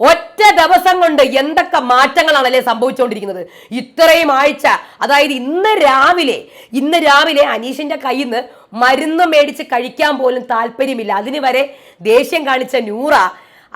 ഒറ്റ ദിവസം കൊണ്ട് എന്തൊക്കെ മാറ്റങ്ങളാണ് അല്ലേ സംഭവിച്ചുകൊണ്ടിരിക്കുന്നത്? ഇത്രയും ആഴ്ച അതായത് ഇന്ന് രാവിലെ ഇന്ന് രാവിലെ അനീഷിന്റെ കയ്യിൽ നിന്ന് മരുന്ന് മേടിച്ച് കഴിക്കാൻ പോലും താല്പര്യമില്ല. അതിന് വരെ ദേഷ്യം കാണിച്ച നൂറ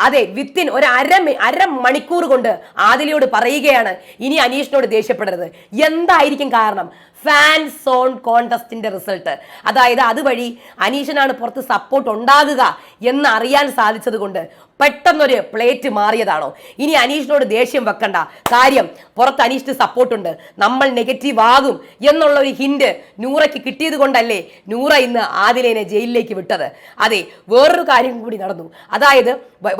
അതെ വിത്തിൻ ഒരു അര അര മണിക്കൂർ കൊണ്ട് ആദിലയോട് പറയുകയാണ് ഇനി അനീഷിനോട് ദേഷ്യപ്പെടരുത്. എന്തായിരിക്കും കാരണം? ഫാൻ സോൺ കോൺടെസ്റ്റിന്റെ റിസൾട്ട് അതായത് അതുവഴി അനീഷിനാണ് പുറത്ത് സപ്പോർട്ട് ഉണ്ടാകുക എന്ന് അറിയാൻ സാധിച്ചത് കൊണ്ട് പെട്ടെന്നൊരു പ്ലേറ്റ് മാറിയതാണോ? ഇനി അനീഷിനോട് ദേഷ്യം വെക്കണ്ട. കാര്യം പുറത്ത് അനീഷിന് സപ്പോർട്ടുണ്ട്. നമ്മൾ നെഗറ്റീവ് ആകും എന്നുള്ള ഒരു ഹിന്റ് നൂറയ്ക്ക് കിട്ടിയത് കൊണ്ടല്ലേ നൂറ ഇന്ന് ആദിലേനെ ജയിലിലേക്ക് വിട്ടത്. അതെ വേറൊരു കാര്യം കൂടി നടന്നു. അതായത്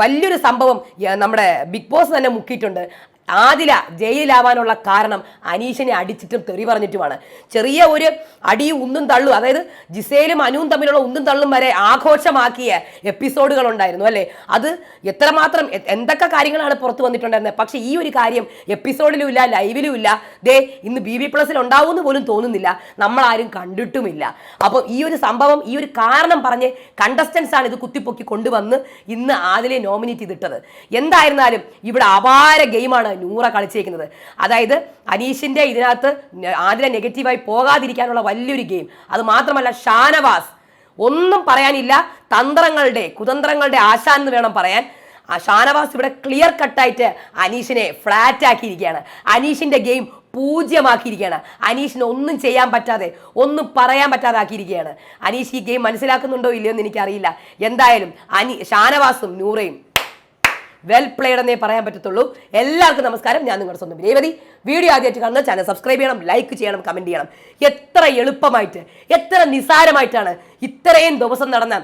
വലിയൊരു സംഭവം നമ്മുടെ ബിഗ് ബോസ് തന്നെ മുക്കിയിട്ടുണ്ട്. ആദില ജയിലിലാവാനുള്ള കാരണം അനീഷിനെ അടിച്ചിട്ടും തെറി പറഞ്ഞിട്ടുമാണ്. ചെറിയ ഒരു അടിയും ഉന്നും തള്ളും അതായത് ജിസേലും അനുവും തമ്മിലുള്ള ഉന്തും തള്ളും വരെ ആഘോഷമാക്കിയ എപ്പിസോഡുകൾ ഉണ്ടായിരുന്നു അല്ലേ? അത് എത്രമാത്രം എന്തൊക്കെ കാര്യങ്ങളാണ് പുറത്തു വന്നിട്ടുണ്ടായിരുന്നത്? പക്ഷേ ഈ ഒരു കാര്യം എപ്പിസോഡിലും ഇല്ല ലൈവിലും ഇല്ല. ദേ ഇന്ന് ബി ബി പ്ലസിൽ ഉണ്ടാവുമെന്ന് പോലും തോന്നുന്നില്ല. നമ്മളാരും കണ്ടിട്ടുമില്ല. അപ്പോൾ ഈ ഒരു സംഭവം ഈ ഒരു കാരണം പറഞ്ഞ് കണ്ടസ്റ്റൻസ് ആണ് ഇത് കുത്തിപ്പൊക്കി കൊണ്ടുവന്ന് ഇന്ന് ആദിലെ നോമിനേറ്റ് ചെയ്തിട്ടത്. എന്തായിരുന്നാലും ഇവിടെ അപാര ഗെയിമാണ് നൂറ കളിച്ചേക്കുന്നത്. അതായത് അനീഷിന്റെ ഇതിനകത്ത് ആതിര നെഗറ്റീവായി പോകാതിരിക്കാനുള്ള വലിയൊരു ഗെയിം. അത് മാത്രമല്ല ഷാനവാസ്. ഒന്നും പറയാനില്ല. തന്ത്രങ്ങളുടെ കുതന്ത്രങ്ങളുടെ ആശാൻ എന്ന് വേണം പറയാൻ. ഷാനവാസ് ഇവിടെ ക്ലിയർ കട്ടായിട്ട് അനീഷിനെ ഫ്ലാറ്റ് ആക്കിയിരിക്കുകയാണ്. അനീഷിന്റെ ഗെയിം പൂജ്യമാക്കിയിരിക്കുകയാണ്. അനീഷിന് ഒന്നും ചെയ്യാൻ പറ്റാതെ ഒന്നും പറയാൻ പറ്റാതെ ആക്കിയിരിക്കുകയാണ്. അനീഷ് ഈ ഗെയിം മനസ്സിലാക്കുന്നുണ്ടോ ഇല്ലയോ എന്ന് എനിക്കറിയില്ല. എന്തായാലും അനി ഷാനവാസും നൂറയും വെൽ പ്ലേഡ് എന്നേ പറയാൻ പറ്റത്തുള്ളൂ. എല്ലാവർക്കും നമസ്കാരം. ഞാൻ നിങ്ങളുടെ സ്വന്തം രേവതി വീഡിയോ ആദ്യമായിട്ട് കാണുന്ന ചാനൽ സബ്സ്ക്രൈബ് ചെയ്യണം ലൈക്ക് ചെയ്യണം കമന്റ് ചെയ്യണം. എത്ര എളുപ്പമായിട്ട് എത്ര നിസാരമായിട്ടാണ് ഇത്രയും ദിവസം നടന്ന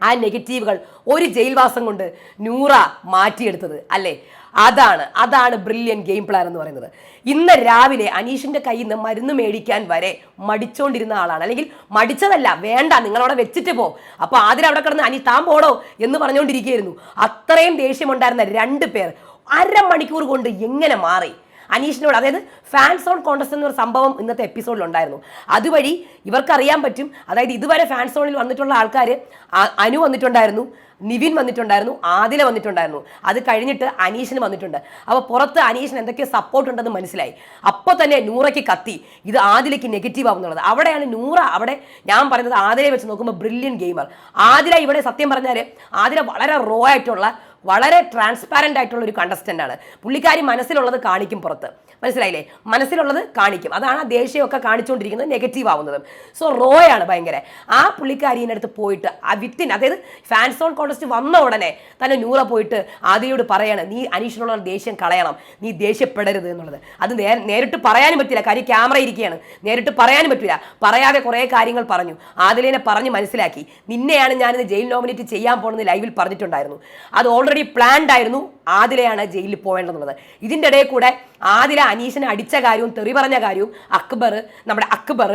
ആ നെഗറ്റീവുകൾ ഒരു ജയിൽവാസം കൊണ്ട് നൂറ മാറ്റിയെടുത്തത് അല്ലേ? അതാണ് അതാണ് ബ്രില്യൻ ഗെയിം പ്ലാൻ എന്ന് പറയുന്നത്. ഇന്ന് രാവിലെ അനീഷിന്റെ കയ്യിൽ നിന്ന് മരുന്ന് മേടിക്കാൻ വരെ മടിച്ചോണ്ടിരുന്ന ആളാണ്. അല്ലെങ്കിൽ മടിച്ചതല്ല വേണ്ട നിങ്ങളവിടെ വെച്ചിട്ട് പോ. അപ്പോൾ ആദ്യം അവിടെ കിടന്ന് അനി താൻ പോടോ എന്ന് പറഞ്ഞുകൊണ്ടിരിക്കുകയായിരുന്നു അത്രയും ദേഷ്യമുണ്ടായിരുന്ന രണ്ട് പേർ അരമണിക്കൂർ കൊണ്ട് എങ്ങനെ മാറി? അനീഷിനോട് അതായത് ഫാൻസ് ഓൺ കോൺടസ്റ്റ് എന്നൊരു സംഭവം ഇന്നത്തെ എപ്പിസോഡിൽ ഉണ്ടായിരുന്നു. അതുവഴി ഇവർക്കറിയാൻ പറ്റും അതായത് ഇതുവരെ ഫാൻസ് ഓണിൽ വന്നിട്ടുള്ള ആൾക്കാർ അനു വന്നിട്ടുണ്ടായിരുന്നു നിവിൻ വന്നിട്ടുണ്ടായിരുന്നു ആദില വന്നിട്ടുണ്ടായിരുന്നു. അത് കഴിഞ്ഞിട്ട് അനീഷിന് വന്നിട്ടുണ്ട്. അപ്പോൾ പുറത്ത് അനീഷിന് എന്തൊക്കെ സപ്പോർട്ട് ഉണ്ടെന്ന് മനസ്സിലായി. അപ്പോൾ തന്നെ നൂറയ്ക്ക് കത്തി. ഇത് ആദിലയ്ക്ക് നെഗറ്റീവ് ആവുന്നുള്ളത്. അവിടെയാണ് നൂറ അവിടെ ഞാൻ പറയുന്നത് ആദിലയെ വെച്ച് നോക്കുമ്പോൾ ബ്രില്യൻ ഗെയിമർ ആദില ഇവിടെ സത്യം പറഞ്ഞാൽ ആദില വളരെ റോ ആയിട്ടുള്ള വളരെ ട്രാൻസ്പാരന്റ് ആയിട്ടുള്ള ഒരു കണ്ടസ്റ്റന്റ് ആണ്. പുള്ളിക്കാരി മനസ്സിലുള്ളത് കാണിക്കും പുറത്ത്. മനസ്സിലായില്ലേ? മനസ്സിലുള്ളത് കാണിക്കും. അതാണ് ആ ദേഷ്യമൊക്കെ കാണിച്ചുകൊണ്ടിരിക്കുന്നത് നെഗറ്റീവ് ആവുന്നത്. സോ റോയാണ് ഭയങ്കര. ആ പുള്ളിക്കാരിയുടെ അടുത്ത് പോയിട്ട് ആ വിത്തിൻ അതായത് ഫാൻസ് ഓൺ കോൺടസ്റ്റ് വന്ന ഉടനെ തന്നെ നൂറ പോയിട്ട് ആദിയോട് പറയാണ് നീ അനീഷിനുള്ള ദേഷ്യം കളയണം. നീ ദേഷ്യപ്പെടരുത് എന്നുള്ളത്. അത് നേരിട്ട് പറയാനും പറ്റില്ല. കാര്യം ക്യാമറ ഇരിക്കുകയാണ്. നേരിട്ട് പറയാനും പറ്റില്ല. പറയാതെ കുറേ കാര്യങ്ങൾ പറഞ്ഞു. ആദിലേനെ പറഞ്ഞ് മനസ്സിലാക്കി. നിന്നെയാണ് ഞാനിന്ന് ജയിൽ നോമിനേറ്റ് ചെയ്യാൻ പോകുന്നത് ലൈവിൽ പറഞ്ഞിട്ടുണ്ടായിരുന്നു. അത് ഓൾറെഡി പ്ലാൻഡ് ആയിരുന്നു ആദിലയാണ് ജയിലിൽ പോകേണ്ടതെന്നുള്ളത് ഇതിന്റെ ഇടയിൽ കൂടെ ആദില അനീഷിനെ അടിച്ച കാര്യവും തെറി പറഞ്ഞ കാര്യവും അക്ബർ നമ്മുടെ അക്ബർ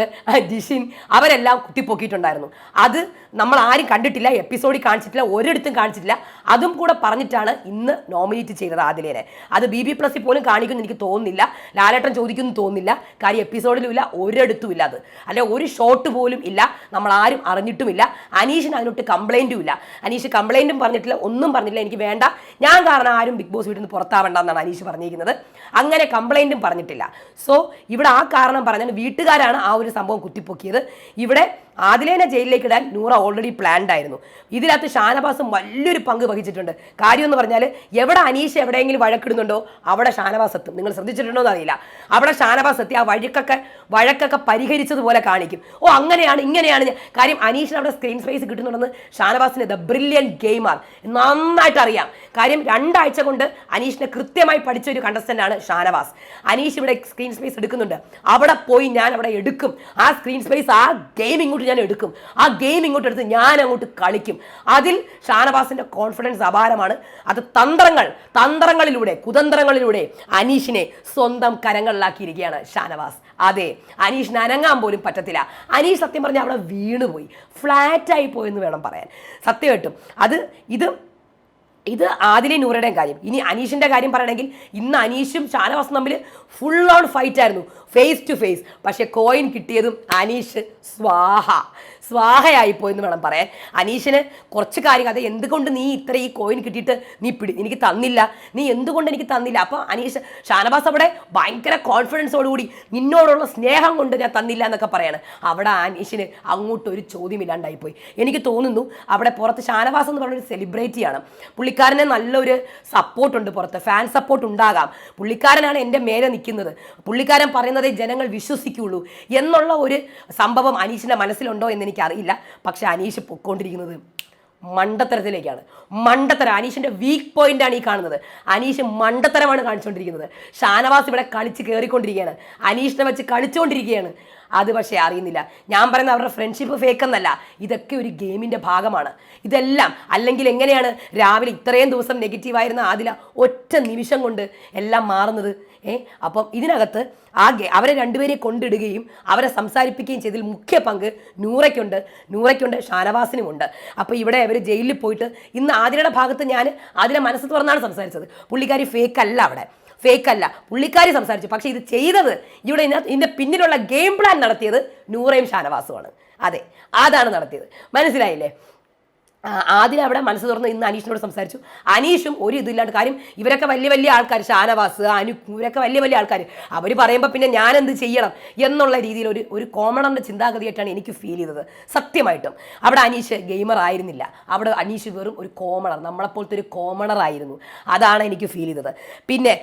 ജിഷിൻ അവരെല്ലാം കുത്തിപ്പൊക്കിയിട്ടുണ്ടായിരുന്നു. അത് നമ്മൾ ആരും കണ്ടിട്ടില്ല എപ്പിസോഡിൽ കാണിച്ചിട്ടില്ല ഒരിടത്തും കാണിച്ചിട്ടില്ല. അതും കൂടെ പറഞ്ഞിട്ടാണ് ഇന്ന് നോമിനേറ്റ് ചെയ്തത് ആദിലേനെ. അത് ബി ബി പ്ലസിൽ പോലും കാണിക്കുമെന്ന് എനിക്ക് തോന്നുന്നില്ല. ലാലേട്ടൻ ചോദിക്കുന്നു തോന്നുന്നില്ല. കാര്യം എപ്പിസോഡിലും ഇല്ല ഒരിടത്തും ഇല്ല അത്. അല്ലെ ഒരു ഷോട്ട് പോലും ഇല്ല നമ്മൾ ആരും അറിഞ്ഞിട്ടുമില്ല. അനീഷിന് അതിനൊട്ട് കംപ്ലൈന്റും ഇല്ല. അനീഷ് കംപ്ലൈന്റും പറഞ്ഞിട്ടില്ല ഒന്നും പറഞ്ഞില്ല എനിക്ക് വേണ്ട. ഞാൻ കാരണം ആരും ബിഗ് ബോസ് വീട്ടിൽ നിന്ന് പുറത്താവണ്ട എന്നാണ് അനീഷ് പറഞ്ഞിരിക്കുന്നത്. അങ്ങനെ കംപ്ലൈന്റും പറഞ്ഞിട്ടില്ല. സോ ഇവിടെ ആ കാരണം പറഞ്ഞാൽ വീട്ടുകാരാണ് ആ ഒരു സംഭവം കുത്തിപ്പൊക്കിയത്. ഇവിടെ ആദിലേനെ ജയിലിലേക്ക് ഇടാൻ നൂറ ഓൾറെഡി പ്ലാൻഡ് ആയിരുന്നു. ഇതിനകത്ത് ഷാനവാസും വലിയൊരു പങ്ക് വഹിച്ചിട്ടുണ്ട്. കാര്യം എന്ന് പറഞ്ഞാൽ എവിടെ അനീഷ് എവിടെയെങ്കിലും വഴക്കിടുന്നുണ്ടോ അവിടെ ഷാനവാസ് എത്തും. നിങ്ങൾ ശ്രദ്ധിച്ചിട്ടുണ്ടോ എന്ന് അറിയില്ല. അവിടെ ഷാനവാസ് എത്തി ആ വഴക്കൊക്കെ വഴക്കൊക്കെ പരിഹരിച്ചതുപോലെ കാണിക്കും. ഓ അങ്ങനെയാണ് ഇങ്ങനെയാണ് കാര്യം അനീഷിന് അവിടെ സ്ക്രീൻ സ്പേസ് കിട്ടുന്നുണ്ടെന്ന് ഷാനവാസിന് ദ ബ്രില്യൻ ഗെയിമാർ നന്നായിട്ട് അറിയാം. കാര്യം രണ്ടാഴ്ച കൊണ്ട് അനീഷിനെ കൃത്യമായി പഠിച്ച ഒരു കണ്ടസ്റ്റന്റ് ആണ് ഷാനവാസ്. അനീഷ് ഇവിടെ സ്ക്രീൻ സ്പേസ് എടുക്കുന്നുണ്ട്. അവിടെ പോയി ഞാൻ അവിടെ എടുക്കും. ആ സ്ക്രീൻ സ്പേസ് ആ ഗെയിം ഇങ്ങോട്ട് ഞാൻ എടുക്കും. ആ ഗെയിം ഇങ്ങോട്ട് എടുത്ത് ഞാൻ അങ്ങോട്ട് കളിക്കും. അതിൽ ഷാനവാസിന്റെ കോൺഫിഡൻസ് അപാരമാണ്. അത് തന്ത്രങ്ങൾ തന്ത്രങ്ങളിലൂടെ കുതന്ത്രങ്ങളിലൂടെ അനീഷിനെ സ്വന്തം കരങ്ങളിലാക്കിയിരിക്കുകയാണ് ഷാനവാസ്. അതെ അനീഷ് നനങ്ങാൻ പോലും പറ്റത്തില്ല. അനീഷ് സത്യം പറഞ്ഞാൽ അവിടെ വീണുപോയി. ഫ്ലാറ്റായി പോയെന്ന് വേണം പറയാൻ. സത്യമായിട്ടും അത് ഇത് ഇത് ആദിലെ നൂറയുടെയും കാര്യം. ഇനി അനീഷിന്റെ കാര്യം പറയണമെങ്കിൽ ഇന്ന് അനീഷും ഷാനവാസും തമ്മിൽ ഫുൾ ഓൺ ഫൈറ്റ് ആയിരുന്നു. ഫേസ് ടു ഫേസ് പക്ഷേ കോയിൻ കിട്ടിയതും അനീഷ്. സ്വാഹ. സ്വാഹയായി പോയെന്ന് വേണം പറയാൻ. അനീഷിന് കുറച്ച് കാര്യങ്ങൾ അത് എന്തുകൊണ്ട് നീ ഇത്ര ഈ കോയിൻ കിട്ടിയിട്ട് നീ പിടി എനിക്ക് തന്നില്ല നീ എന്തുകൊണ്ട് എനിക്ക് തന്നില്ല? അപ്പോൾ അനീഷ് ഷാനവാസ് അവിടെ ഭയങ്കര കോൺഫിഡൻസോടുകൂടി നിന്നോടുള്ള സ്നേഹം കൊണ്ട് ഞാൻ തന്നില്ല എന്നൊക്കെ പറയാണ്. അവിടെ അനീഷിന് അങ്ങോട്ട് ഒരു ചോദ്യമില്ലാണ്ടായിപ്പോയി എനിക്ക് തോന്നുന്നു അവിടെ പുറത്ത് ഷാനവാസ് എന്ന് പറഞ്ഞൊരു സെലിബ്രിറ്റിയാണ് പുള്ളിക്കാരന് നല്ലൊരു സപ്പോർട്ടുണ്ട് പുറത്ത് ഫാൻ സപ്പോർട്ട് ഉണ്ടാകാം. പുള്ളിക്കാരനാണ് എന്റെ മേലെ നിൽക്കുന്നത്. പുള്ളിക്കാരൻ പറയുന്നതേ ജനങ്ങൾ വിശ്വസിക്കുകയുള്ളൂ എന്നുള്ള ഒരു സംഭവം അനീഷിന്റെ മനസ്സിലുണ്ടോ എന്ന് എനിക്കറിയില്ല. പക്ഷേ അനീഷ് പൊക്കോണ്ടിരിക്കുന്നത് മണ്ടത്തരത്തിലേക്കാണ്. മണ്ടത്തരം അനീഷിന്റെ വീക്ക് പോയിന്റ് ആണ് ഈ കാണുന്നത്. അനീഷ് മണ്ടത്തരമാണ് കാണിച്ചുകൊണ്ടിരിക്കുന്നത് ഷാനവാസ് ഇവിടെ കളിച്ച് കയറിക്കൊണ്ടിരിക്കുകയാണ് അനീഷിനെ വെച്ച് കളിച്ചുകൊണ്ടിരിക്കുകയാണ് അത് പക്ഷേ അറിയുന്നില്ല. ഞാൻ പറയുന്ന അവരുടെ ഫ്രണ്ട്ഷിപ്പ് ഫേക്ക് എന്നല്ല. ഇതൊക്കെ ഒരു ഗെയിമിന്റെ ഭാഗമാണ്. ഇതെല്ലാം അല്ലെങ്കിൽ എങ്ങനെയാണ് രാവിലെ ഇത്രയും ദിവസം നെഗറ്റീവായിരുന്ന ആദില ഒറ്റ നിമിഷം കൊണ്ട് എല്ലാം മാറുന്നത്? ഏ അപ്പം ഇതിനകത്ത് ആ അവരെ രണ്ടുപേരെയും കൊണ്ടിടുകയും അവരെ സംസാരിപ്പിക്കുകയും ചെയ്തതിൽ മുഖ്യ പങ്ക് നൂറയ്ക്കുണ്ട്. നൂറയ്ക്കുണ്ട് ഷാനവാസിനുമുണ്ട്. അപ്പോൾ ഇവിടെ അവർ ജയിലിൽ പോയിട്ട് ഇന്ന് ആതിരയുടെ ഭാഗത്ത് ഞാൻ ആതിര മനസ്സ് തുറന്നാണ് സംസാരിച്ചത്. പുള്ളിക്കാരി ഫേക്ക് അല്ല അവിടെ. ഫേക്ക് അല്ല. പുള്ളിക്കാരി സംസാരിച്ചു. പക്ഷേ ഇത് ചെയ്തത് ഇവിടെ ഇതിന്റെ പിന്നിലുള്ള ഗെയിം പ്ലാൻ നടത്തിയത് നൂറയും ഷാനവാസുമാണ് അതെ അതാണ് നടത്തിയത്. മനസ്സിലായില്ലേ? ആദ്യം അവിടെ മനസ്സ് തുറന്ന് ഇന്ന് അനീഷിനോട് സംസാരിച്ചു. അനീഷും ഒരു ഇതില്ലാണ്ട് കാര്യം ഇവരൊക്കെ വലിയ വലിയ ആൾക്കാർ ഷാനവാസ് അനു ഇവരൊക്കെ വലിയ വലിയ ആൾക്കാർ അവർ പറയുമ്പോൾ പിന്നെ ഞാൻ എന്ത് ചെയ്യണം എന്നുള്ള രീതിയിൽ ഒരു ഒരു കോമണറിന്റെ ചിന്താഗതിയായിട്ടാണ് എനിക്ക് ഫീൽ ചെയ്തത്. സത്യമായിട്ടും. അവിടെ അനീഷ് ഗെയിമർ ആയിരുന്നില്ല. അവിടെ അനീഷ് വെറും ഒരു കോമണർ നമ്മളെപ്പോലത്തെ ഒരു കോമണർ ആയിരുന്നു. അതാണ് എനിക്ക് ഫീൽ ചെയ്തത്. പിന്നെ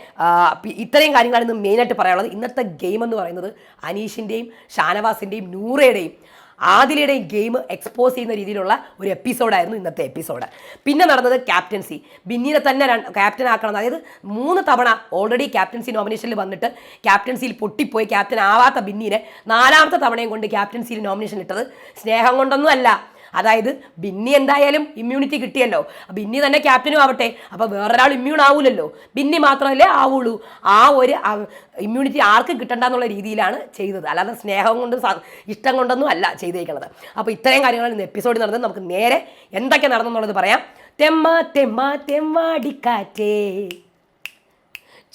ഇത്രയും കാര്യങ്ങളാണ് ഇന്ന് മെയിനായിട്ട് പറയാനുള്ളത്. ഇന്നത്തെ ഗെയിം എന്ന് പറയുന്നത് അനീഷിന്റെയും ഷാനവാസിന്റെയും നൂറയുടെയും ആദിലയുടെയും ഗെയിം എക്സ്പോസ് ചെയ്യുന്ന രീതിയിലുള്ള ഒരു എപ്പിസോഡായിരുന്നു ഇന്നത്തെ എപ്പിസോഡ് പിന്നെ നടന്നത് ക്യാപ്റ്റൻസി ബിന്നിനെ തന്നെ ക്യാപ്റ്റൻ ആക്കണം. അതായത് മൂന്ന് തവണ ഓൾറെഡി ക്യാപ്റ്റൻസി നോമിനേഷനിൽ വന്നിട്ട് ക്യാപ്റ്റൻസിയിൽ പൊട്ടിപ്പോയി ക്യാപ്റ്റൻ ആവാത്ത ബിന്നിനെ നാലാമത്തെ തവണയും കൊണ്ട് ക്യാപ്റ്റൻസിയിൽ നോമിനേഷൻ ഇട്ടത്. സ്നേഹം കൊണ്ടൊന്നും അല്ല. അതായത് ബിന്നി എന്തായാലും ഇമ്മ്യൂണിറ്റി കിട്ടിയല്ലോ. ബിന്നി തന്നെ ക്യാപ്റ്റനും ആവട്ടെ. അപ്പോൾ വേറൊരാൾ ഇമ്മ്യൂൺ ആവൂലല്ലോ. ബിന്നി മാത്രമല്ലേ ആവുള്ളൂ. ആ ഒരു ഇമ്മ്യൂണിറ്റി ആർക്കും കിട്ടണ്ടെന്നുള്ള രീതിയിലാണ് ചെയ്തത്. അല്ലാതെ സ്നേഹം കൊണ്ടും ഇഷ്ടം കൊണ്ടൊന്നും അല്ല ചെയ്തേക്കുന്നത് അപ്പോൾ ഇത്രയും കാര്യങ്ങളാണ് ഇന്ന് എപ്പിസോഡ് നടന്നത്. നമുക്ക് നേരെ എന്തൊക്കെ നടന്നെന്നുള്ളത് പറയാം. തെമ്മ തെമ്മ തെമ്മാടിക്കാറ്റേ.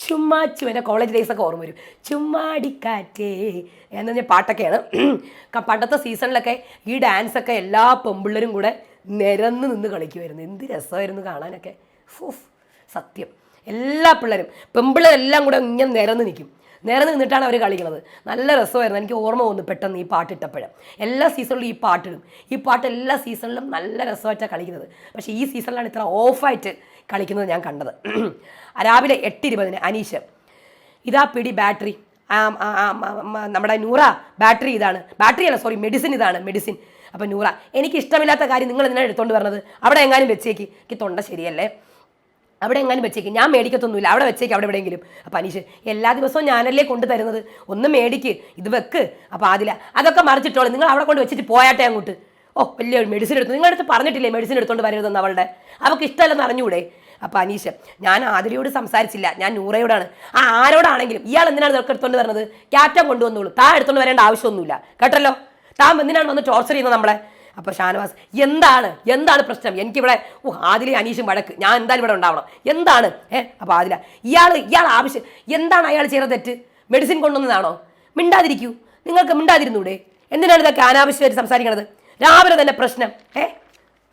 ചുമ്മാച്ചു എന്റെ കോളേജ് ഡേയ്സ് ഒക്കെ ഓർമ്മ വരും. ചുമ്മാടിക്കാറ്റേ എന്ന് പറഞ്ഞ പാട്ടൊക്കെയാണ്. പണ്ടത്തെ സീസണിലൊക്കെ ഈ ഡാൻസൊക്കെ എല്ലാ പെമ്പിള്ളരും കൂടെ നിരന്ന് നിന്ന് കളിക്കുമായിരുന്നു എന്ത് രസമായിരുന്നു കാണാനൊക്കെ. ഫുഫ് സത്യം. എല്ലാ പിള്ളേരും പെമ്പിള്ളേരെല്ലാം കൂടെ ഇങ്ങനെ നിരന്ന് നിൽക്കും. നിരന്ന് നിന്നിട്ടാണ് അവർ കളിക്കുന്നത്. നല്ല രസമായിരുന്നു. എനിക്ക് ഓർമ്മ വന്നു പെട്ടെന്ന് ഈ പാട്ടിട്ടപ്പോഴും എല്ലാ സീസണിലും ഈ പാട്ടിടും. ഈ പാട്ട് എല്ലാ സീസണിലും നല്ല രസമായിട്ടാണ് കളിക്കുന്നത്. പക്ഷേ ഈ സീസണിലാണ് ഇത്ര ഓഫായിട്ട് കളിക്കുന്നത് ഞാൻ കണ്ടത്. രാവിലെ എട്ട് ഇരുപതിന് അനീഷ് ഇതാ പിടി ബാറ്ററി. നമ്മുടെ നൂറ ബാറ്ററി ഇതാണ്. ബാറ്ററി അല്ല സോറി മെഡിസിൻ ഇതാണ് മെഡിസിൻ അപ്പം നൂറ എനിക്ക് ഇഷ്ടമില്ലാത്ത കാര്യം നിങ്ങൾ എന്തിനാണ് എടുത്തോണ്ട് വരണത്? അവിടെ എങ്ങാനും വെച്ചേക്ക്. എനിക്ക് തൊണ്ട ശരിയല്ലേ. അവിടെ എങ്ങാനും വെച്ചേക്ക്. ഞാൻ മേടിക്കത്തൊന്നുമില്ല. അവിടെ വെച്ചേക്ക് അവിടെ എവിടെയെങ്കിലും. അപ്പം അനീഷ് എല്ലാ ദിവസവും ഞാനല്ലേ കൊണ്ട് തരുന്നത് ഒന്ന് മേടിക്ക്. ഇത് വെക്ക്. അപ്പോൾ അതില അതൊക്കെ മറിച്ചിട്ടോളൂ. നിങ്ങൾ അവിടെ കൊണ്ട് വെച്ചിട്ട് പോയാട്ടെ അങ്ങോട്ട്. ഓ വലിയ മെഡിസിൻ എടുത്തു. നിങ്ങളടുത്ത് പറഞ്ഞിട്ടില്ലേ മെഡിസിൻ എടുത്തോണ്ട് വരരുതെന്ന് അവളുടെ? അവൾക്ക് ഇഷ്ടമല്ലെന്ന് അറിഞ്ഞൂടെ? അപ്പോൾ അനീഷ് ഞാൻ ആതിരയോട് സംസാരിച്ചില്ല. ഞാൻ നൂറയോടാണ്. ആ ആരോടാണെങ്കിലും ഇയാൾ എന്തിനാണ് ഇതൊക്കെ എടുത്തോണ്ട് വരുന്നത് ക്യാപ്റ്റൻ കൊണ്ടുവന്നോളൂ. താ എടുത്തുകൊണ്ട് വരേണ്ട ആവശ്യമൊന്നുമില്ല. കേട്ടല്ലോ? താൻ എന്തിനാണ് വന്ന് ടോർച്ചർ ചെയ്യുന്നത് നമ്മളെ? അപ്പോൾ ഷാനവാസ് എന്താണ്? എന്താണ് പ്രശ്നം? എനിക്കിവിടെ ഓ ആദിലെ അനീഷും വഴക്ക്. ഞാൻ എന്തായാലും ഇവിടെ ഉണ്ടാവണം. എന്താണ്? ഏ അപ്പോൾ ആദില ഇയാൾ ഇയാൾ ആവശ്യം എന്താണ് അയാൾ ചെയ്ത തെറ്റ്? മെഡിസിൻ കൊണ്ടുവന്നതാണോ? മിണ്ടാതിരിക്കൂ. നിങ്ങൾക്ക് മിണ്ടാതിരുന്നൂടെ? എന്തിനാണ് ഇതൊക്കെ അനാവശ്യമായിട്ട് സംസാരിക്കണത്? രാവിലെ തന്നെ പ്രശ്നം. ഏ?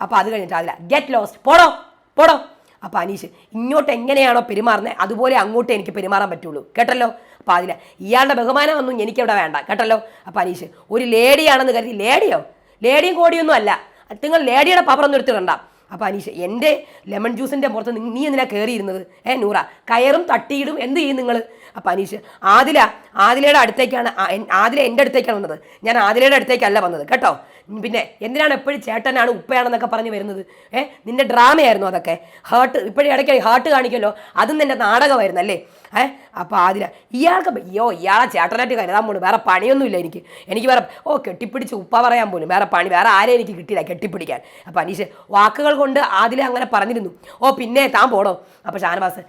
അപ്പോൾ അത് കഴിഞ്ഞിട്ട് അതില്ല ഗെറ്റ് ലോസ്റ്റ് പോടോ പോടോ. അപ്പോൾ അനീഷ് ഇങ്ങോട്ട് എങ്ങനെയാണോ പെരുമാറുന്നത് അതുപോലെ അങ്ങോട്ട് എനിക്ക് പെരുമാറാൻ പറ്റുള്ളൂ. കേട്ടല്ലോ? അപ്പോൾ അതില ഇയാളുടെ ബഹുമാനമൊന്നും എനിക്കിവിടെ വേണ്ട. കേട്ടല്ലോ? അപ്പോൾ അനീഷ് ഒരു ലേഡിയാണെന്ന് കരുതി ലേഡിയോ? ലേഡിയും കോടിയൊന്നും അല്ല. നിങ്ങൾ ലേഡിയുടെ പവറൊന്നും എടുത്തിടണ്ട. അപ്പോൾ അനീഷ് എന്റെ ലെമൺ ജ്യൂസിന്റെ പുറത്ത് നി- എന്തിനാ കയറിയിരുന്നത് ഏ നൂറ കയറും തട്ടിയിടും എന്ത് ചെയ്യും നിങ്ങൾ അപ്പോൾ അനീഷ് ആദില ആദിലയുടെ അടുത്തേക്കാണ് ആദില എന്റെ അടുത്തേക്കാണ് വന്നത്. ഞാൻ ആദിലയുടെ അടുത്തേക്കല്ല വന്നത്. കേട്ടോ? പിന്നെ എന്തിനാണ് എപ്പോഴും ചേട്ടനാണ് ഉപ്പയാണെന്നൊക്കെ പറഞ്ഞ് വരുന്നത്? ഏ? നിന്റെ ഡ്രാമയായിരുന്നു അതൊക്കെ. ഹേർട്ട് ഇപ്പോഴും ഇടയ്ക്ക് ഹേർട്ട് കാണിക്കുമല്ലോ. അതും നിന്റെ നാടകമായിരുന്നു അല്ലേ? ഏ? അപ്പോൾ അതിന് ഇയാൾക്ക് അയ്യോ ഇയാളെ ചേട്ടനായിട്ട് കരുതാൻ പോലും വേറെ പണിയൊന്നുമില്ല എനിക്ക്. എനിക്ക് വേറെ ഓ കെട്ടിപ്പിടിച്ച് ഉപ്പ പറയാൻ പോലും വേറെ പണി വേറെ ആരെയും എനിക്ക് കിട്ടിയില്ല കെട്ടിപ്പിടിക്കാൻ. അപ്പോൾ അനീഷ് വാക്കുകൾ കൊണ്ട് ആദില അങ്ങനെ പറഞ്ഞിരുന്നു. ഓ പിന്നെ താൻ പോടോ. അപ്പോൾ ഷാനവാസ്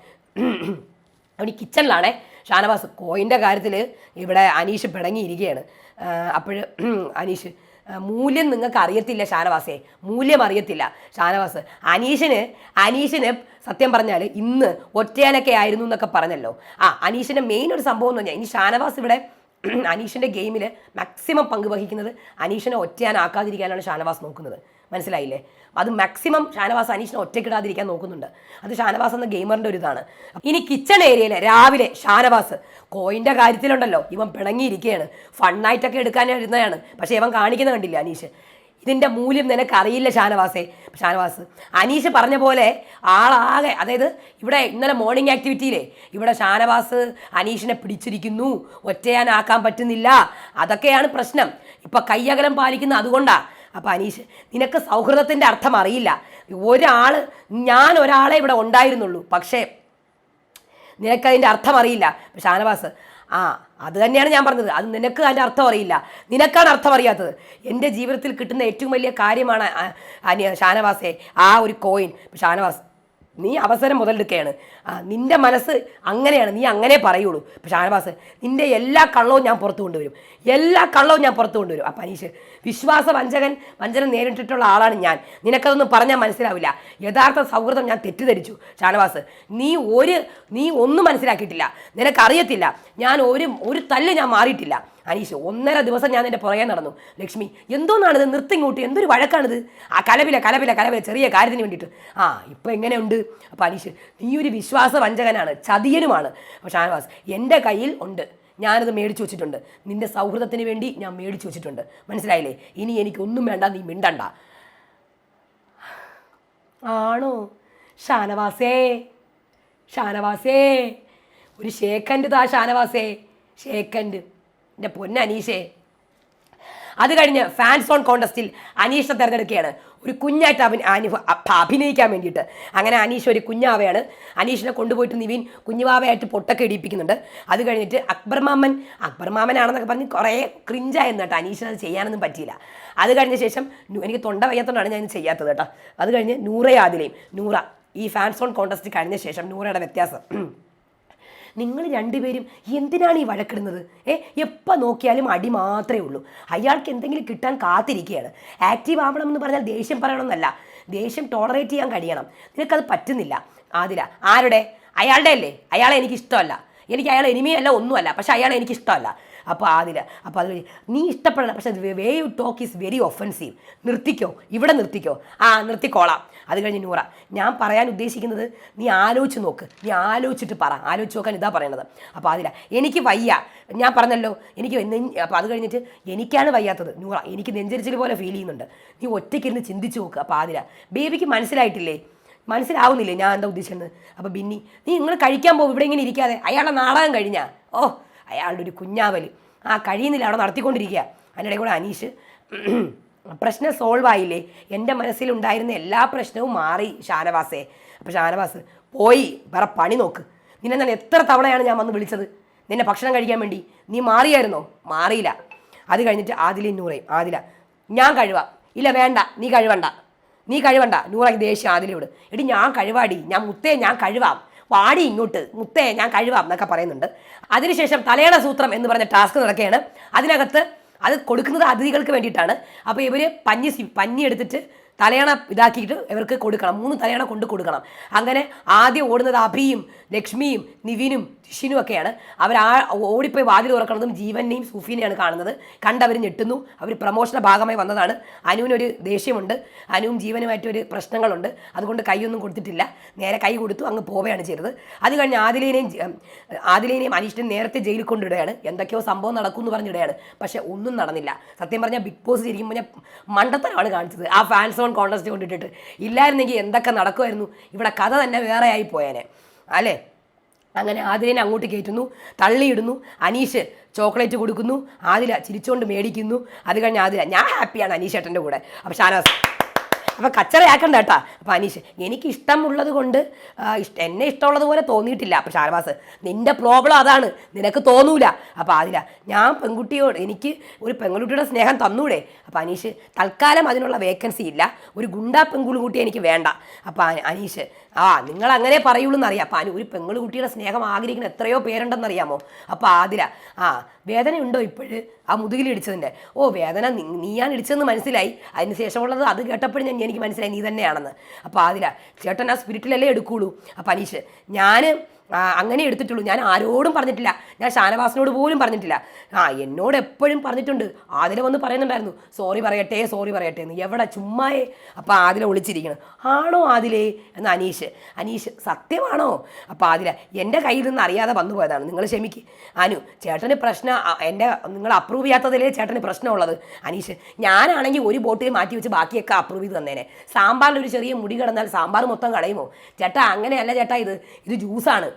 അവൻ ഈ കിച്ചണിലാണേ. ഷാനവാസ് കോയിന്റെ കാര്യത്തിൽ ഇവിടെ അനീഷ് പിടങ്ങിയിരിക്കുകയാണ് അപ്പോൾ അനീഷ് മൂല്യം നിങ്ങൾക്ക് അറിയത്തില്ല ഷാനവാസേ. മൂല്യം അറിയത്തില്ല. ഷാനവാസ് അനീഷിന് അനീഷിന് സത്യം പറഞ്ഞാൽ ഇന്ന് ഒറ്റയാനൊക്കെ ആയിരുന്നു എന്നൊക്കെ പറഞ്ഞല്ലോ. ആ അനീഷിന്റെ മെയിൻ ഒരു സംഭവം എന്ന് പറഞ്ഞാൽ ഇനി ഷാനവാസ് ഇവിടെ അനീഷിന്റെ ഗെയിമിൽ മാക്സിമം പങ്ക് വഹിക്കുന്നത് അനീഷിനെ ഒറ്റയാനാക്കാതിരിക്കാനാണ് ഷാനവാസ് നോക്കുന്നത്. മനസ്സിലായില്ലേ? അത് മാക്സിമം ഷാനവാസ് അനീഷിനെ ഒറ്റക്കിടാതിരിക്കാൻ നോക്കുന്നുണ്ട്. അത് ഷാനവാസ് എന്ന ഗെയിമറിന്റെ ഒരു ഇതാണ്. ഇനി കിച്ചൺ ഏരിയയിൽ രാവിലെ ഷാനവാസ് കോയിന്റെ കാര്യത്തിലുണ്ടല്ലോ. ഇവൻ പിണങ്ങിയിരിക്കുകയാണ് ഫണ്ണായിട്ടൊക്കെ എടുക്കാൻ ഇരുന്നതാണ്. പക്ഷേ ഇവൻ കാണിക്കുന്ന കണ്ടില്ല അനീഷ്? ഇതിന്റെ മൂല്യം നിനക്കറിയില്ല ഷാനവാസേ. ഷാനവാസ് അനീഷ് പറഞ്ഞ പോലെ ആളാകെ അതായത് ഇവിടെ ഇന്നലെ മോർണിംഗ് ആക്ടിവിറ്റിയിലെ ഇവിടെ ഷാനവാസ് അനീഷിനെ പിടിച്ചിരിക്കുന്നു. ഒറ്റയാനാക്കാൻ പറ്റുന്നില്ല. അതൊക്കെയാണ് പ്രശ്നം. ഇപ്പം കയ്യകലം പാലിക്കുന്ന അതുകൊണ്ടാ. അപ്പം അനീഷ് നിനക്ക് സൗഹൃദത്തിന്റെ അർത്ഥം അറിയില്ല. ഒരാൾ ഞാൻ ഒരാളെ ഇവിടെ ഉണ്ടായിരുന്നുള്ളൂ. പക്ഷേ നിനക്കതിന്റെ അർത്ഥം അറിയില്ല. ഷാനവാസ് ആ അത് തന്നെയാണ് ഞാൻ പറഞ്ഞത്. അത് നിനക്ക് അതിന്റെ അർത്ഥം അറിയില്ല. നിനക്കാണ് അർത്ഥം അറിയാത്തത്. എന്റെ ജീവിതത്തിൽ കിട്ടുന്ന ഏറ്റവും വലിയ കാര്യമാണ് ഷാനവാസെ ആ ഒരു കോയിൻ ഷാനവാസ് നീ അവസരം മുതലെടുക്കുകയാണ് ആ നിന്റെ മനസ്സ് അങ്ങനെയാണ് നീ അങ്ങനെ പറയുള്ളൂ. പക്ഷെ ഷാനവാസ് നിന്റെ എല്ലാ കള്ളവും ഞാൻ പുറത്തു കൊണ്ടുവരും. എല്ലാ കള്ളവും ഞാൻ പുറത്തു കൊണ്ടുവരും. അപ്പം അനീഷ് വിശ്വാസ വഞ്ചകൻ വഞ്ചന നേരിട്ടിട്ടുള്ള ആളാണ് ഞാൻ. നിനക്കതൊന്നും പറഞ്ഞാൽ മനസ്സിലാവില്ല. യഥാർത്ഥ സൗഹൃദം ഞാൻ തെറ്റിദ്ധരിച്ചു. ഷാനവാസ് നീ ഒരു നീ ഒന്നും മനസ്സിലാക്കിയിട്ടില്ല. നിനക്കറിയത്തില്ല. ഞാൻ ഒരു ഒരു തല്ല് ഞാൻ മാറിയിട്ടില്ല. അനീഷ് ഒന്നര ദിവസം ഞാൻ എന്റെ പുറകെ നടന്നു. ലക്ഷ്മി എന്തോന്നാണിത്? നിർത്തിങ്ങോട്ട്. എന്തൊരു വഴക്കാണിത്? ആ കലവില കലവില കലവില ചെറിയ കാര്യത്തിന് വേണ്ടിയിട്ട്. ആ ഇപ്പം എങ്ങനെയുണ്ട്? അപ്പം അനീഷ് നീ ഒരു വിശ്വാസ വഞ്ചകനാണ് ചതിയനുമാണ്. അപ്പോൾ ഷാനവാസ് എന്റെ കയ്യിൽ ഉണ്ട്. ഞാനത് മേടിച്ചു വെച്ചിട്ടുണ്ട്. നിന്റെ സൗഹൃദത്തിന് വേണ്ടി ഞാൻ മേടിച്ചു വെച്ചിട്ടുണ്ട്. മനസ്സിലായില്ലേ? ഇനി എനിക്കൊന്നും വേണ്ട നീ മിണ്ടണ്ട. ആണോ? ഷാനവാസേ ഷാനവാസേ ഒരു ഷേക്കൻഡ് താ ഷാനവാസേ ഷേക്കൻഡ് എന്റെ പൊന്ന അനീഷേ അത് കഴിഞ്ഞ് ഫാൻസ് ഓൺ കോണ്ടസ്റ്റിൽ അനീഷിനെ തിരഞ്ഞെടുക്കുകയാണ്. ഒരു കുഞ്ഞായിട്ട് അവൻ അനുഭ- അഭിനയിക്കാൻ വേണ്ടിയിട്ട്. അങ്ങനെ അനീഷ് ഒരു കുഞ്ഞാവയാണ്. അനീഷിനെ കൊണ്ടുപോയിട്ട് നിവിൻ കുഞ്ഞുവാവയായിട്ട് പൊട്ടൊക്കെ ഇടിപ്പിക്കുന്നുണ്ട് അത് കഴിഞ്ഞിട്ട് അക്ബർ മാമൻ അക്ബർ മാമനാണെന്നൊക്കെ പറഞ്ഞ് കുറേ ക്രിഞ്ചായിരുന്നു കേട്ടോ അനീഷിന് അത് ചെയ്യാനൊന്നും പറ്റിയില്ല. അത് കഴിഞ്ഞ ശേഷം എനിക്ക് തൊണ്ട വയ്യാത്തതുകൊണ്ടാണ് ഞാൻ ചെയ്യാത്തത് കേട്ടോ. അത് കഴിഞ്ഞ് നൂറ ആദിലയും നൂറ ഈ ഫാൻസോൺ കോൺടെസ്റ്റ് കഴിഞ്ഞ ശേഷം നൂറയുടെ വ്യത്യാസം. നിങ്ങൾ രണ്ടുപേരും എന്തിനാണ് ഈ വഴക്കിടുന്നത്? ഏ എപ്പോൾ നോക്കിയാലും അടി മാത്രമേ ഉള്ളൂ. അയാൾക്ക് എന്തെങ്കിലും കിട്ടാൻ കാത്തിരിക്കുകയാണ്. ആക്റ്റീവ് ആവണം എന്ന് പറഞ്ഞാൽ ദേഷ്യം പറയണമെന്നല്ല. ദേഷ്യം ടോളറേറ്റ് ചെയ്യാൻ കഴിയണം. നിനക്കത് പറ്റുന്നില്ല. ആതില ആരുടെ? അയാളുടെ അല്ലേ അയാളെ എനിക്ക് ഇഷ്ടമല്ല എനിക്ക് അയാൾ എനിമിയല്ല ഒന്നുമല്ല. പക്ഷെ അയാളെ എനിക്ക് ഇഷ്ടമല്ല അപ്പോൾ അതിൽ അപ്പോൾ അത് നീ ഇഷ്ടപ്പെടണം. പക്ഷെ way you talk is very offensive നിർത്തിക്കോ ഇവിടെ നിർത്തിക്കോ. ആ നിർത്തിക്കോളാം. അത് കഴിഞ്ഞ് നൂറ ഞാൻ പറയാൻ ഉദ്ദേശിക്കുന്നത് നീ ആലോചിച്ച് നോക്ക്. നീ ആലോചിച്ചിട്ട് പറ. ആലോചിച്ച് നോക്കാൻ ഇതാ പറയണത്. അപ്പോൾ അതില എനിക്ക് വയ്യ. ഞാൻ പറഞ്ഞല്ലോ എനിക്ക് അപ്പോൾ അത് കഴിഞ്ഞിട്ട് എനിക്കാണ് വയ്യാത്തത്. നൂറ എനിക്ക് നെഞ്ചരിച്ചിൽ പോലെ ഫീൽ ചെയ്യുന്നുണ്ട്. നീ ഒറ്റയ്ക്കിരുന്ന് ചിന്തിച്ച് നോക്ക്. അപ്പോൾ അതില ബേബിക്ക് മനസ്സിലായിട്ടില്ലേ? മനസ്സിലാവുന്നില്ലേ ഞാൻ എന്താ ഉദ്ദേശിക്കുന്നത് അപ്പോൾ ബിന്നി നീ നിങ്ങൾ കഴിക്കാൻ പോകും ഇവിടെ ഇങ്ങനെ ഇരിക്കാതെ. അയാളെ നാടകം കഴിഞ്ഞാൽ ഓ അയാളുടെ ഒരു കുഞ്ഞാവൽ ആ കഴിയുന്നില്ല അവിടെ നടത്തിക്കൊണ്ടിരിക്കുക. അതിനിടെ കൂടെ അനീഷ് പ്രശ്നം സോൾവ് ആയില്ലേ? എന്റെ മനസ്സിലുണ്ടായിരുന്ന എല്ലാ പ്രശ്നവും മാറി ഷാനവാസേ. അപ്പോൾ ഷാനവാസ് പോയി വേറെ പണി നോക്ക്. നിന്നെ ഞാൻ എത്ര തവണയാണ് ഞാൻ വന്ന് വിളിച്ചത്? നിന്നെ ഭക്ഷണം കഴിക്കാൻ വേണ്ടി. നീ മാറിയായിരുന്നോ? മാറിയില്ല. അത് കഴിഞ്ഞിട്ട് ആദില നൂറയും. ആദില ഞാൻ കഴിവ. ഇല്ല വേണ്ട നീ കഴിവണ്ട. നീ കഴിവണ്ട. നൂറയ്ക്ക് ദേഷ്യം ആദിലോട് എടി ഞാൻ കഴിവാടി. ഞാൻ മുത്തേ ഞാൻ കഴിവാം. വാടി ഇങ്ങോട്ട് മുത്തേ ഞാൻ കഴിവാം എന്നൊക്കെ പറയുന്നുണ്ട്. അതിനുശേഷം തലയണ സൂത്രം എന്ന് പറഞ്ഞ ടാസ്ക് നടക്കുകയാണ്. അതിനകത്ത് അത് കൊടുക്കുന്നത് അതിഥികൾക്ക് വേണ്ടിയിട്ടാണ്. അപ്പോൾ ഇവർ പഞ്ഞി പഞ്ഞി എടുത്തിട്ട് തലയണ ഇതാക്കിയിട്ട് ഇവർക്ക് കൊടുക്കണം. മൂന്ന് തലയണ കൊണ്ട് കൊടുക്കണം. അങ്ങനെ ആദ്യം ഓടുന്നത് അഭിയും ലക്ഷ്മിയും നിവിനും ഷിനും ഒക്കെയാണ്. അവർ ആ ഓടിപ്പോയി വാതിൽ തുറക്കണതും ജീവനെയും സൂഫിനെയാണ് കാണുന്നത്. കണ്ടവർ ഞെട്ടുന്നു. അവർ പ്രമോഷന ഭാഗമായി വന്നതാണ്. അനുവിനൊരു ദേഷ്യമുണ്ട്. അനുവും ജീവനുമായിട്ട് ഒരു പ്രശ്നങ്ങളുണ്ട്. അതുകൊണ്ട് കൈയൊന്നും കൊടുത്തിട്ടില്ല. നേരെ കൈ കൊടുത്തു അങ്ങ് പോവുകയാണ് ചെയ്തത്. അത് കഴിഞ്ഞ് ആദിലേനെയും ആദിലേനെയും അനീഷിനെയും നേരത്തെ ജയിലിൽ കൊണ്ടിടുകയാണ്. എന്തൊക്കെയോ സംഭവം നടക്കും എന്ന് പറഞ്ഞിടുകയാണ്. പക്ഷേ ഒന്നും നടന്നില്ല. സത്യം പറഞ്ഞാൽ ബിഗ് ബോസ് ശരിക്കും പറഞ്ഞാൽ മണ്ടത്തരമാണ് കാണിച്ചത്. ആ ഫാൻസ് ഓൺ കോൺടസ്റ്റ് കൊണ്ടിട്ടിട്ട്. ഇല്ലായിരുന്നെങ്കിൽ എന്തൊക്കെ നടക്കുമായിരുന്നു ഇവിടെ കഥ തന്നെ വേറെ ആയി പോയേനെ. അല്ലേ? അങ്ങനെ ആതിരനെ അങ്ങോട്ട് കയറ്റുന്നു തള്ളിയിടുന്നു അനീഷ് ചോക്ലേറ്റ് കൊടുക്കുന്നു ആതിര ചിരിച്ചുകൊണ്ട് മേടിക്കുന്നു. അത് കഴിഞ്ഞ് ആതിര ഞാൻ ഹാപ്പിയാണ് അനീഷ് ഏട്ടന്റെ കൂടെ. അപ്പോൾ ഷാനവാസ് അപ്പം കച്ചറയാക്കണ്ട കേട്ടാ. അപ്പം അനീഷ് എനിക്ക് ഇഷ്ടമുള്ളത് കൊണ്ട് ഇഷ്ട എന്നെ ഇഷ്ടമുള്ളത് പോലെ തോന്നിയിട്ടില്ല. അപ്പം ഷാനവാസ് നിന്റെ പ്രോബ്ലം അതാണ്. നിനക്ക് തോന്നൂല. അപ്പം അതില്ല ഞാൻ പെൺകുട്ടിയോട് എനിക്ക് ഒരു പെൺകുട്ടിയുടെ സ്നേഹം തന്നൂടെ. അപ്പം അനീഷ് തൽക്കാലം അതിനുള്ള വേക്കൻസി ഇല്ല. ഒരു ഗുണ്ടാ പെൺകുട്ടി എനിക്ക് വേണ്ട. അപ്പം അനീഷ് ആ നിങ്ങൾ അങ്ങനെ പറയുള്ളൂ എന്നറിയാം. അപ്പം അനു ഒരു പെൺകുട്ടിയുടെ സ്നേഹം ആഗ്രഹിക്കുന്ന എത്രയോ പേരുണ്ടെന്നറിയാമോ അപ്പം ആതിര ആ വേദനയുണ്ടോ ഇപ്പോഴ്? ആ മുതുകിൽ ഇടിച്ചതിന്റെ ഓ വേദന നീ- ഞാൻ ഇടിച്ചതെന്ന് മനസ്സിലായി. അതിന് ശേഷമുള്ളത് അത് കേട്ടപ്പോഴും ഞാൻ എനിക്ക് മനസ്സിലായി നീ തന്നെയാണെന്ന്. അപ്പോൾ ആതിര ചേട്ടൻ ആ സ്പിരിറ്റിലല്ലേ എടുക്കുള്ളൂ? അപ്പം അനീഷ് ഞാൻ അങ്ങനെ എടുത്തിട്ടുള്ളൂ. ഞാൻ ആരോടും പറഞ്ഞിട്ടില്ല. ഞാൻ ഷാനവാസിനോട് പോലും പറഞ്ഞിട്ടില്ല. ആ എന്നോട് എപ്പോഴും പറഞ്ഞിട്ടുണ്ട്. ആദില വന്ന് പറയുന്നുണ്ടായിരുന്നു. സോറി പറയട്ടെ സോറി പറയട്ടെ എന്ന്. എവിടെ? ചുമ്മായേ. അപ്പം ആദില ഒളിച്ചിരിക്കണം ആണോ ആദിലേ? എന്ന് അനീഷ്. അനീഷ് സത്യമാണോ? അപ്പം ആദില എന്റെ കയ്യിൽ നിന്ന് അറിയാതെ വന്നു പോയതാണ്. നിങ്ങൾ ക്ഷമിക്ക്. അനു ചേട്ടന് പ്രശ്നം എന്റെ നിങ്ങൾ അപ്രൂവ് ചെയ്യാത്തതിലേ ചേട്ടന് പ്രശ്നമുള്ളത്. അനീഷ് ഞാനാണെങ്കിൽ ഒരു ബോട്ടിൽ മാറ്റി വെച്ച് ബാക്കിയൊക്കെ അപ്രൂവ് ചെയ്ത് തന്നേനെ. സാമ്പാറിൽ ഒരു ചെറിയ മുടി കിടന്നാൽ സാമ്പാർ മൊത്തം കളയുമോ ചേട്ടാ അങ്ങനെയല്ല ചേട്ടാ ഇത്. ഇത് ജ്യൂസാണ്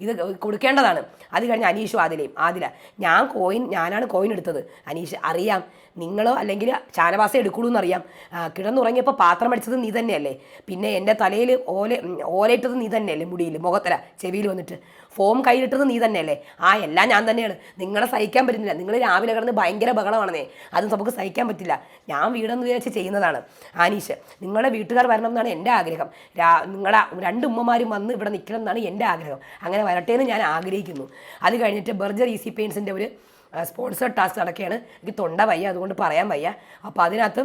ഇത് കൊടുക്കേണ്ടതാണ്. അത് കഴിഞ്ഞ് അനീഷും ആദിലയും. ആദില ഞാൻ കോയിൻ ഞാനാണ് കോയിൻ എടുത്തത്. അനീഷ് അറിയാം. നിങ്ങളോ അല്ലെങ്കിൽ ചാനവാസം എടുക്കുള്ളൂ എന്നറിയാം കിടന്നുറങ്ങിയപ്പോൾ പാത്രം അടിച്ചത് നീ തന്നെയല്ലേ? പിന്നെ എന്റെ തലയിൽ ഓല ഓലയിട്ടത് നീ തന്നെയല്ലേ മുടിയിൽ മുഖത്തല ചെവിയിൽ വന്നിട്ട്. ഫോം കയ്യിലിട്ടത് നീ തന്നെയല്ലേ? ആ എല്ലാം ഞാൻ തന്നെയാണ്. നിങ്ങളെ സഹിക്കാൻ പറ്റുന്നില്ല. നിങ്ങൾ രാവിലെ കിടന്ന് ഭയങ്കര ബഹളമാണെന്നേ. അത് നമുക്ക് സഹിക്കാൻ പറ്റില്ല. ഞാൻ വീടെന്ന് വിചാരിച്ച് ചെയ്യുന്നതാണ്. ആനീഷ് നിങ്ങളുടെ വീട്ടുകാർ വരണം എന്നാണ് എന്റെ ആഗ്രഹം. രാ നിങ്ങളെ രണ്ട് ഉമ്മമാരും വന്ന് ഇവിടെ നിൽക്കണം എന്നാണ് എന്റെ ആഗ്രഹം. അങ്ങനെ വരട്ടെ എന്ന് ഞാൻ ആഗ്രഹിക്കുന്നു. അത് കഴിഞ്ഞിട്ട് ബർജർ ഈസി പെയിൻസിന്റെ ഒരു സ്പോൺസർ ടാസ്ക് നടക്കുകയാണ്. എനിക്ക് തൊണ്ട വയ്യ അതുകൊണ്ട് പറയാൻ വയ്യ. അപ്പോൾ അതിനകത്ത്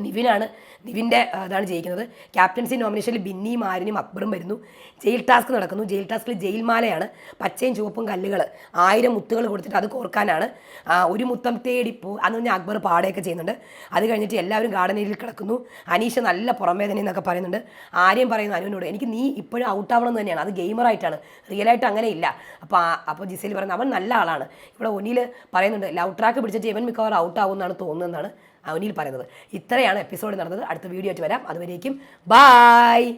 നിവിനാണ്. നിവിന്റെ അതാണ് ജയിക്കുന്നത്. ക്യാപ്റ്റൻസി നോമിനേഷനിൽ ബിന്നിയും മാരിനും അക്ബറും വരുന്നു. ജയിൽ ടാസ്ക് നടക്കുന്നു. ജയിൽ ടാസ്കിൽ ജയിൽ മാലയാണ് പച്ചയും ചുവപ്പും കല്ലുകൾ ആയിരം മുത്തുകൾ കൊടുത്തിട്ട് അത് കോർക്കാനാണ്. ഒരു മുത്തം തേടി പോ അന്ന് പറഞ്ഞാൽ അക്ബർ പാടുകയൊക്കെ ചെയ്യുന്നുണ്ട്. അത് കഴിഞ്ഞിട്ട് എല്ലാവരും ഗാർഡൻ കിടക്കുന്നു. അനീഷ് നല്ല പുറമേദന എന്നൊക്കെ പറയുന്നുണ്ട്. ആരെയും പറയുന്നു അനുവിനോട് എനിക്ക് നീ ഇപ്പോഴും ഔട്ടാവണം എന്ന് തന്നെയാണ്. അത് ഗെയിമറായിട്ടാണ്. റിയലായിട്ട് അങ്ങനെ ഇല്ല. അപ്പോൾ അപ്പോൾ ജിസേൽ പറയുന്നത് അവൻ നല്ല ആളാണ്. ഇവിടെ ഒന്നിൽ പറയുന്നുണ്ട് ലവ് ട്രാക്ക് പിടിച്ചിട്ട് ഇവൻ മിക്കവാറും ഔട്ട് എന്നാണ് തോന്നുന്നതെന്നാണ് അവനിൽ പറയുന്നത്. ഇത്രയാണ് എപ്പിസോഡ് നടന്നത്. അടുത്ത വീഡിയോ ആയിട്ട് വരാം. അതുവരേക്കും ബായ്